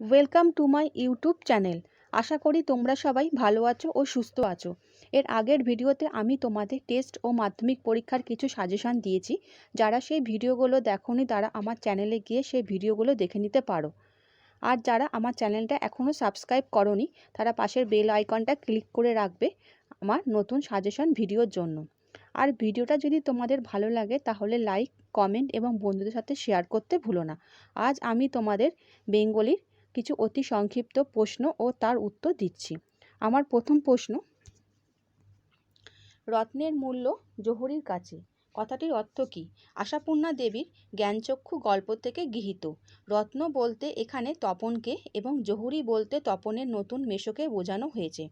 Welcome to my YouTube channel আশা করি তোমরা সবাই ভালো আছো ও সুস্থ আছো। এর আগের ভিডিওতে আমি তোমাদের টেস্ট ও মাধ্যমিক পরীক্ষার কিছু সাজেশান দিয়েছি। যারা সেই ভিডিওগুলো দেখোনি তারা আমার চ্যানেলে গিয়ে সেই ভিডিওগুলো দেখে নিতে পারো। আর যারা আমার চ্যানেলটা এখনও সাবস্ক্রাইব করনি, তারা পাশের বেল আইকনটা ক্লিক করে রাখবে আমার নতুন সাজেশন ভিডিওর জন্য। আর ভিডিওটা যদি তোমাদের ভালো লাগে তাহলে লাইক কমেন্ট এবং বন্ধুদের সাথে শেয়ার করতে ভুলো না। আজ আমি তোমাদের বেঙ্গলির কিছু অতি সংক্ষিপ্ত প্রশ্ন ও তার উত্তর দিচ্ছি। আমার প্রথম প্রশ্ন, রত্নের মূল্য জহুরির কাছে। কথাটির অর্থ কী? আশাপূর্ণা দেবীর জ্ঞানচক্ষু গল্প থেকে গৃহীত। রত্ন বলতে এখানে তপনকে এবং জহুরি বলতে তপনের নতুন মেশোকে বোঝানো হয়েছে।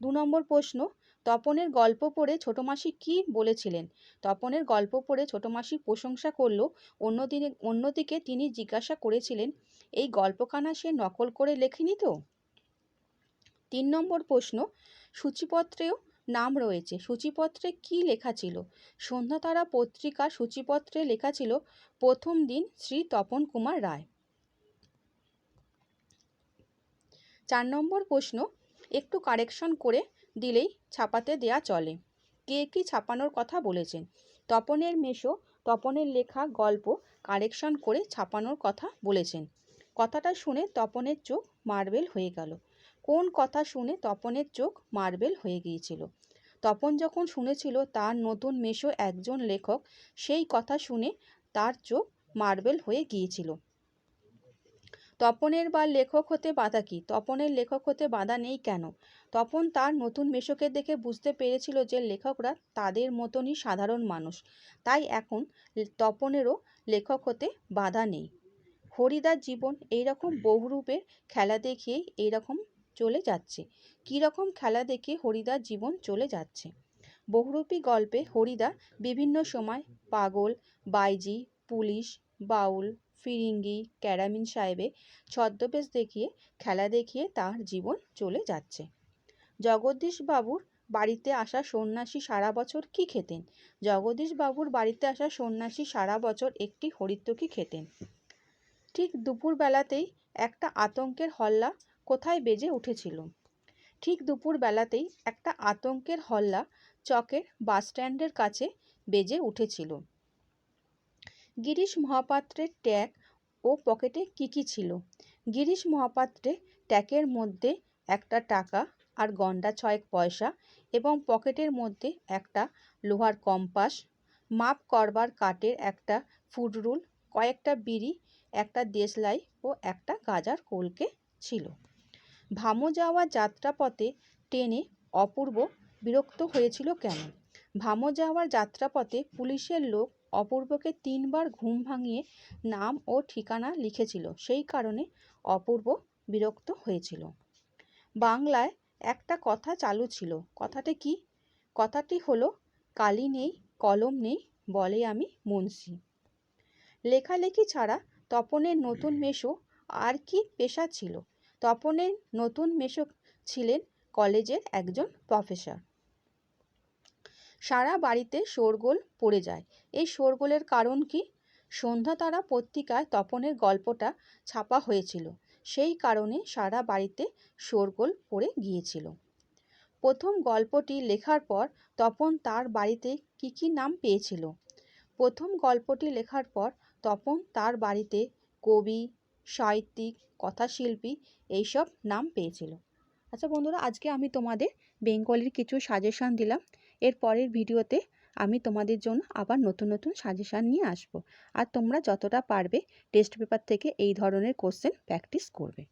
দু নম্বর প্রশ্ন তপনের গল্প পড়ে ছোটো মাসি কী বলেছিলেন? তপনের গল্প পড়ে ছোটো মাসি প্রশংসা করলেও অন্যদিনে, অন্যদিকে তিনি জিজ্ঞাসা করেছিলেন, এই গল্পখানা সে নকল করে লেখেনি তো? তিন নম্বর প্রশ্ন, সূচিপত্রেও নাম রয়েছে, সূচিপত্রে কি লেখা ছিল? সন্ধ্যাতারা পত্রিকার সূচিপত্রে লেখা ছিল, প্রথম দিন শ্রী তপন কুমার রায়। চার নম্বর প্রশ্ন, একটু কারেকশন করে দিলেই ছাপাতে দেয়া চলে। কে কি ছাপানোর কথা বলেছেন? তপনের মেশো তপনের লেখা, গল্প, কারেকশন করে ছাপানোর কথা বলেছেন। কথাটা শুনে তপনের চোখ মার্বেল হয়ে গেল। কোন কথা শুনে তপনের চোখ মার্বেল হয়ে গিয়েছিল? তপন যখন শুনেছিল তার নতুন মেশো একজন লেখক, সেই কথা শুনে তার চোখ মার্বেল হয়ে গিয়েছিল। তপনের বা লেখক হতে বাধা কী? তপনের লেখক হতে বাধা নেই কেন? তপন তার নতুন মেশোকে দেখে বুঝতে পেরেছিল যে লেখকরা তাদের মতনই সাধারণ মানুষ। তাই এখন তপনেরও লেখক হতে বাধা নেই। হরিদার জীবন এইরকম বহুরূপের খেলা দেখিয়েই এইরকম চলে যাচ্ছে। কী রকম খেলা দেখে হরিদার জীবন চলে যাচ্ছে? বহুরূপী গল্পে হরিদা বিভিন্ন সময় পাগল, বাইজি, পুলিশ, বাউল ফিরিঙ্গি, ক্যারামিন সাহেবে ছদ্মবেশ দেখিয়ে, খেলা দেখিয়ে তার জীবন চলে যাচ্ছে। জগদীশ বাবুর বাড়িতে আসা সন্ন্যাসী সারা বছর কি খেতেন? জগদীশ বাবুর বাড়িতে আসা সন্ন্যাসী সারা বছর একটি হরিত্বকি খেতেন। ঠিক দুপুরবেলাতেই একটা আতঙ্কের হল্লা কোথায় বেজে উঠেছিল? ঠিক দুপুর বেলাতেই একটা আতঙ্কের হল্লা চকের বাসস্ট্যান্ডের কাছে বেজে উঠেছিল। গিরিশ মহাপাত্রের ট্যাগ ও পকেটে কী কী ছিল? গিরিশ মহাপাত্রে ট্যাগের মধ্যে একটা টাকা আর গন্ডা ছয়েক পয়সা এবং পকেটের মধ্যে একটা লোহার কম্পাস, মাপ করবার কাঠের একটা ফুড রুল, কয়েকটা বিড়ি, একটা দেশলাই ও একটা গাজার কলকে ছিল। ভামো যাওয়া যাত্রাপথে ট্রেনে অপূর্ব বিরক্ত হয়েছিল কেন? ভামো যাওয়ার যাত্রাপথে পুলিশের লোক অপূর্বকে তিনবার ঘুম ভাঙিয়ে নাম ও ঠিকানা লিখেছিল। সেই কারণে অপূর্ব বিরক্ত হয়েছিল। বাংলায় একটা কথা চালু ছিল। কথাটি কি? কথাটি হলো, কালি নেই, কলম নেই, বলে আমি মুন্সি। লেখালেখি ছাড়া তপনের নতুন মেশো আর কি পেশা ছিল? তপনের নতুন মেশো ছিলেন কলেজের একজন প্রফেসর। সারা বাড়িতে শোরগোল পড়ে যায়। এই শোরগোলের কারণ কি? সন্ধ্যাতারা পত্রিকায় তপনের গল্পটা ছাপা হয়েছিল। সেই কারণে সারা বাড়িতে শোরগোল পড়ে গিয়েছিল। প্রথম গল্পটি লেখার পর তপন তার বাড়িতে কি কি নাম পেয়েছিল? প্রথম গল্পটি লেখার পর তপন তার বাড়িতে কবি, সাহিত্যিক, কথাশিল্পী এইসব নাম পেয়েছিল। আচ্ছা বন্ধুরা, আজকে আমি তোমাদের বেঙ্গলির কিছু সাজেশন দিলাম। এর পরের ভিডিওতে আমি তোমাদের জন্য আবার নতুন নতুন সাজেশান নিয়ে আসব। আর তোমরা যতটা পারবে টেস্ট পেপার থেকে এই ধরনের কোশ্চেন প্র্যাকটিস করবে।